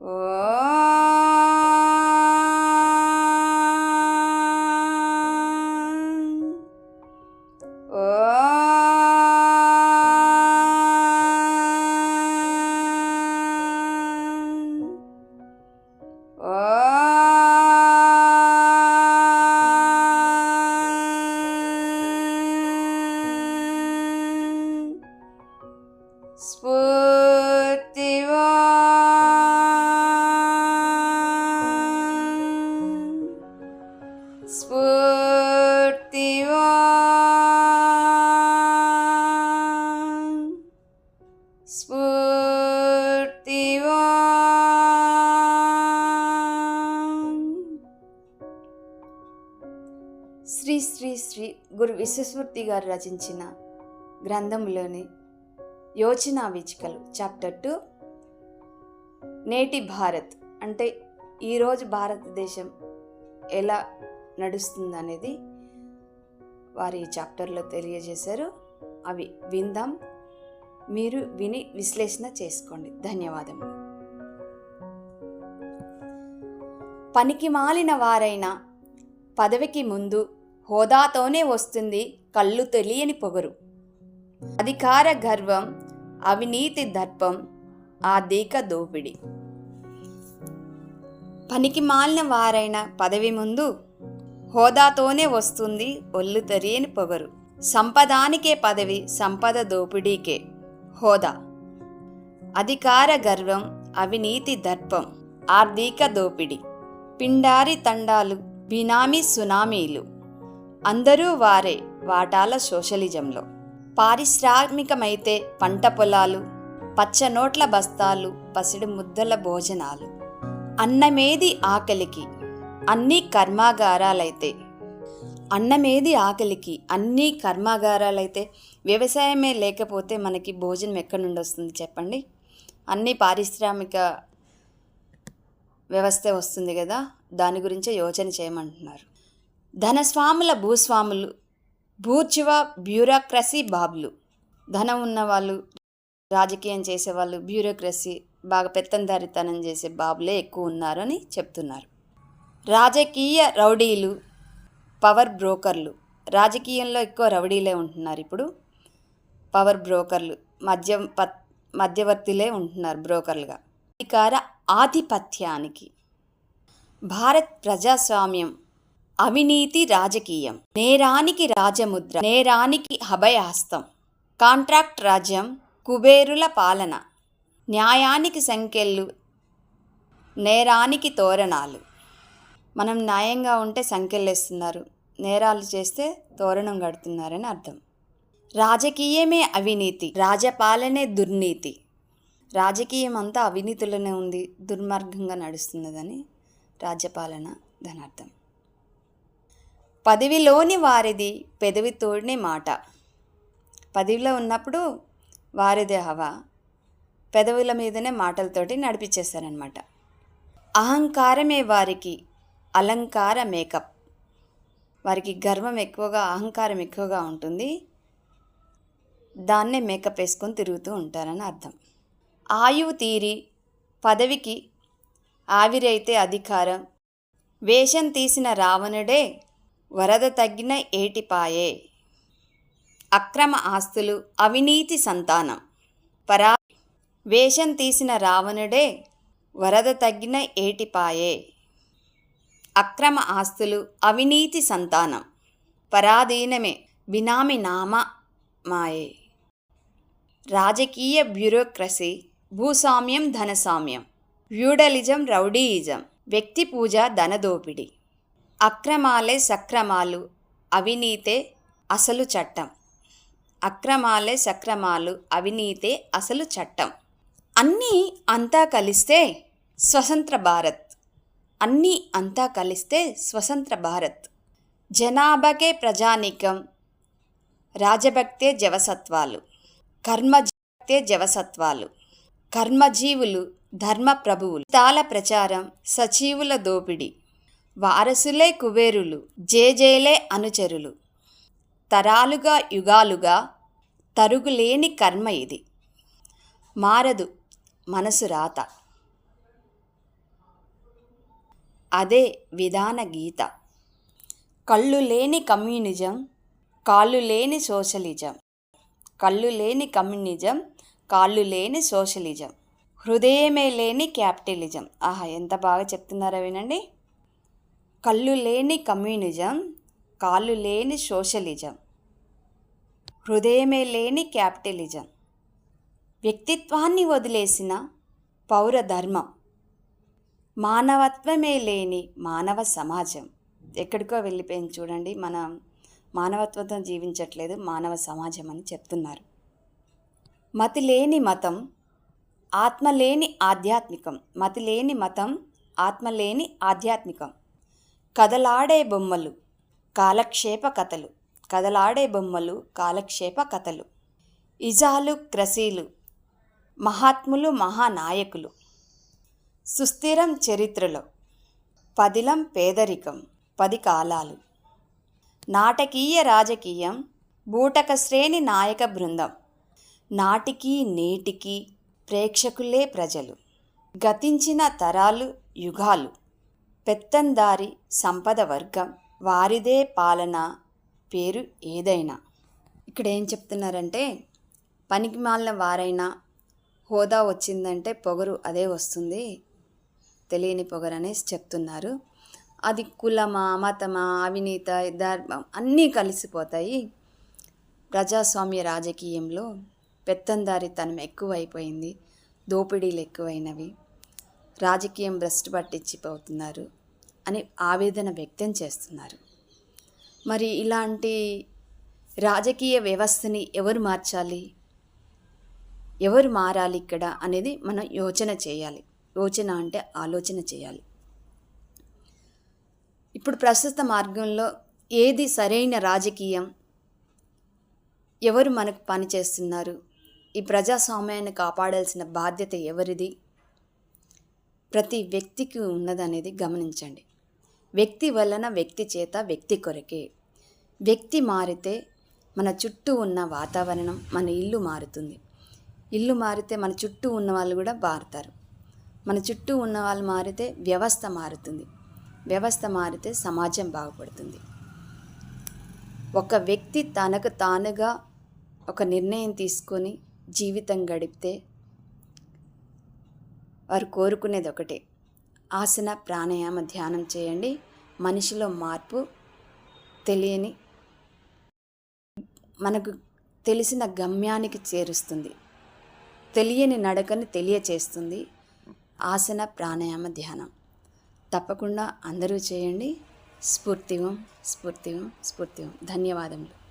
Uh, Shri Shri Guru విశ్వస్మూర్తి గారు రచించిన గ్రంథంలోని యోచనా వీచికలు చాప్టర్ టూ నేటి భారత్. అంటే ఈరోజు భారతదేశం ఎలా నడుస్తుంది అనేది వారి చాప్టర్లో తెలియజేశారు. అవి విందాం. మీరు విని విశ్లేషణ చేసుకోండి. ధన్యవాదములు. పనికి మాలిన వారైన పదవికి ముందు హోదాతోనే వస్తుంది కళ్ళు తెలియని పొగరు. అధికార గర్వం అవినీతి దర్పం ఆర్థిక దోపిడి. పనికి మాలిన వారైన పదవి ముందు హోదాతోనే వస్తుంది ఒళ్ళు తెలియని పొగరు. సంపదానికే పదవి సంపద దోపిడీకే హోదా. అధికార గర్వం అవినీతి దర్పం ఆర్థిక దోపిడి. పిండారి తండాలు బినామీ సునామీలు. అందరూ వారే వాటాల సోషలిజంలో. పారిశ్రామికమైతే పంట పొలాలు పచ్చనోట్ల బస్తాలు పసిడి ముద్దల భోజనాలు. అన్నమేది ఆకలికి అన్ని కర్మాగారాలైతే. అన్నమేది ఆకలికి అన్ని కర్మాగారాలైతే. వ్యవసాయమే లేకపోతే మనకి భోజనం ఎక్కడి నుండి వస్తుంది చెప్పండి? అన్ని పారిశ్రామిక వ్యవస్థ వస్తుంది కదా? దాని గురించే యోచన చేయమంటున్నారు. ధనస్వాముల భూస్వాములు భూర్చువ బ్యూరోక్రసీ బాబులు. ధనం ఉన్నవాళ్ళు రాజకీయం చేసేవాళ్ళు బ్యూరోక్రసీ బాగా పెత్తందారితనం చేసే బాబులే ఎక్కువ ఉన్నారని చెప్తున్నారు. రాజకీయ రౌడీలు పవర్ బ్రోకర్లు. రాజకీయంలో ఎక్కువ రౌడీలే ఉంటున్నారు ఇప్పుడు. పవర్ బ్రోకర్లు మధ్య మధ్యవర్తిలే ఉంటున్నారు బ్రోకర్లుగా. అధికార ఆధిపత్యానికి భారత్ ప్రజాస్వామ్యం అవినీతి రాజకీయం. నేరానికి రాజముద్ర నేరానికి అభయహస్తం. కాంట్రాక్ట్ రాజ్యం కుబేరుల పాలన. న్యాయానికి సంఖ్యలు నేరానికి తోరణాలు. మనం న్యాయంగా ఉంటే సంఖ్యలేస్తున్నారు నేరాలు చేస్తే తోరణం కడుతున్నారని అర్థం. రాజకీయమే అవినీతి రాజపాలనే దుర్నీతి. రాజకీయం అంతా అవినీతిలోనే ఉంది దుర్మార్గంగా నడుస్తున్నదని రాజ్యపాలన దాని అర్థం పదవిలోని వారిది పెదవి తోడిని మాట. పదవిలో ఉన్నప్పుడు వారిదే హవా. పెదవుల మీదనే మాటలతోటి నడిపించేశారనమాట అహంకారమే వారికి అలంకార మేకప్. వారికి గర్వం ఎక్కువగా అహంకారం ఎక్కువగా ఉంటుంది. దాన్నే మేకప్ వేసుకొని తిరుగుతూ ఉంటారని అర్థం. ఆయువు తీరి పదవికి ఆవిరైతే అధికారం. వేషం తీసిన రావణుడే వరద తగ్గిన ఏటిపాయే. అక్రమ ఆస్తులు అవినీతి సంతానం. పరా వేషం తీసిన రావణుడే వరద తగ్గిన ఏటిపాయే. అక్రమ ఆస్తులు అవినీతి సంతానం. పరాధీనమే బినామి నామ మాయే రాజకీయ బ్యూరోక్రసీ భూస్వామ్యం ధనసామ్యం ఫ్యూడలిజం రౌడీయిజం. వ్యక్తి పూజ ధనదోపిడి అక్రమాలే సక్రమాలు అవినీతే అసలు చట్టం. అక్రమాలే సక్రమాలు అవినీతే అసలు చట్టం. అన్నీ అంతా కలిస్తే స్వతంత్ర భారత్. అన్నీ అంతా కలిస్తే స్వతంత్ర భారత్. జనాభాకే ప్రజానీకం రాజభక్తే జవసత్వాలు కర్మజక్తే జవసత్వాలు కర్మజీవులు ధర్మ ప్రభువులు తాల ప్రచారం సచీవుల దోపిడీ. వారసులే కుబేరులు జేజేలే అనుచరులు. తరాలుగా యుగాలుగా తరుగులేని కర్మ ఇది. మారదు మనసు రాత. అదే విధాన గీత. కళ్ళు లేని కమ్యూనిజం కాళ్ళు లేని సోషలిజం. కళ్ళు లేని కమ్యూనిజం కాళ్ళు లేని సోషలిజం. హృదయమే లేని క్యాపిటలిజం. ఆహా ఎంత బాగా చెప్తున్నారో వినండి. కళ్ళు లేని కమ్యూనిజం కాళ్ళు లేని సోషలిజం హృదయమే లేని క్యాపిటలిజం. వ్యక్తిత్వాన్ని వదిలేసిన పౌర ధర్మం మానవత్వమే లేని మానవ సమాజం. ఎక్కడికో వెళ్ళిపోయింది చూడండి మన మానవత్వంతో జీవించట్లేదు మానవ సమాజం అని చెప్తున్నారు. మతి లేని మతం ఆత్మ లేని ఆధ్యాత్మికం. మతి లేని మతం ఆత్మ లేని ఆధ్యాత్మికం. కదలాడే బొమ్మలు కాలక్షేప కథలు. కదలాడే బొమ్మలు కాలక్షేప కథలు. ఇజాలు క్రసీలు. మహాత్ములు మహానాయకులు. సుస్థిరం చరిత్రలో. పదిలం పేదరికం పది కాలాలు. నాటకీయ రాజకీయం బూటక శ్రేణి నాయక బృందం. నాటికి నేటికి ప్రేక్షకులే ప్రజలు. గతించిన తరాలు యుగాలు. పెత్తందారి సంపద వర్గం. వారిదే పాలన పేరు ఏదైనా. ఇక్కడ ఏం చెప్తున్నారంటే పనికి మాలిన వారైనా హోదా వచ్చిందంటే పొగరు అదే వస్తుంది. తెలియని పొగరు అనేసి చెప్తున్నారు. అది కులమా మతమా అవినీత ధర్మం అన్నీ కలిసిపోతాయి. ప్రజాస్వామ్య రాజకీయంలో పెత్తందారితనం ఎక్కువైపోయింది. దోపిడీలు ఎక్కువైనవి. రాజకీయం భ్రష్టు పట్టించిపోతున్నారు అని ఆవేదన వ్యక్తం చేస్తున్నారు. మరి ఇలాంటి రాజకీయ వ్యవస్థని ఎవరు మార్చాలి? ఎవరు మారాలి ఇక్కడ అనేది మనం యోచన చేయాలి. యోచన అంటే ఆలోచన చేయాలి. ఇప్పుడు ప్రస్తుత మార్గంలో ఏది సరైన రాజకీయం? ఎవరు మనకు పని చేస్తున్నారు? ఈ ప్రజాస్వామ్యాన్ని కాపాడాల్సిన బాధ్యత ఎవరిది? ప్రతి వ్యక్తికి ఉన్నదనేది గమనించండి. వ్యక్తి వలన వ్యక్తి చేత వ్యక్తి కొరకే. వ్యక్తి మారితే మన చుట్టూ ఉన్న వాతావరణం మన ఇల్లు మారుతుంది. ఇల్లు మారితే మన చుట్టూ ఉన్న వాళ్ళు కూడా మారుతారు. మన చుట్టూ ఉన్న వాళ్ళు మారితే వ్యవస్థ మారుతుంది. వ్యవస్థ మారితే సమాజం బాగుపడుతుంది. ఒక వ్యక్తి తనకు తానుగా ఒక నిర్ణయం తీసుకొని జీవితం గడిపితే వారు కోరుకునేది ఒకటే ఆసన ప్రాణాయామ ధ్యానం చేయండి. మనిషిలో మార్పు తెలియని మనకు తెలిసిన గమ్యానికి చేరుస్తుంది. తెలియని నడకని తెలియచేస్తుంది. ఆసన ప్రాణాయామ ధ్యానం. తప్పకుండా అందరూ చేయండి. స్ఫూర్తివం స్ఫూర్తివం స్ఫూర్తివం. ధన్యవాదములు.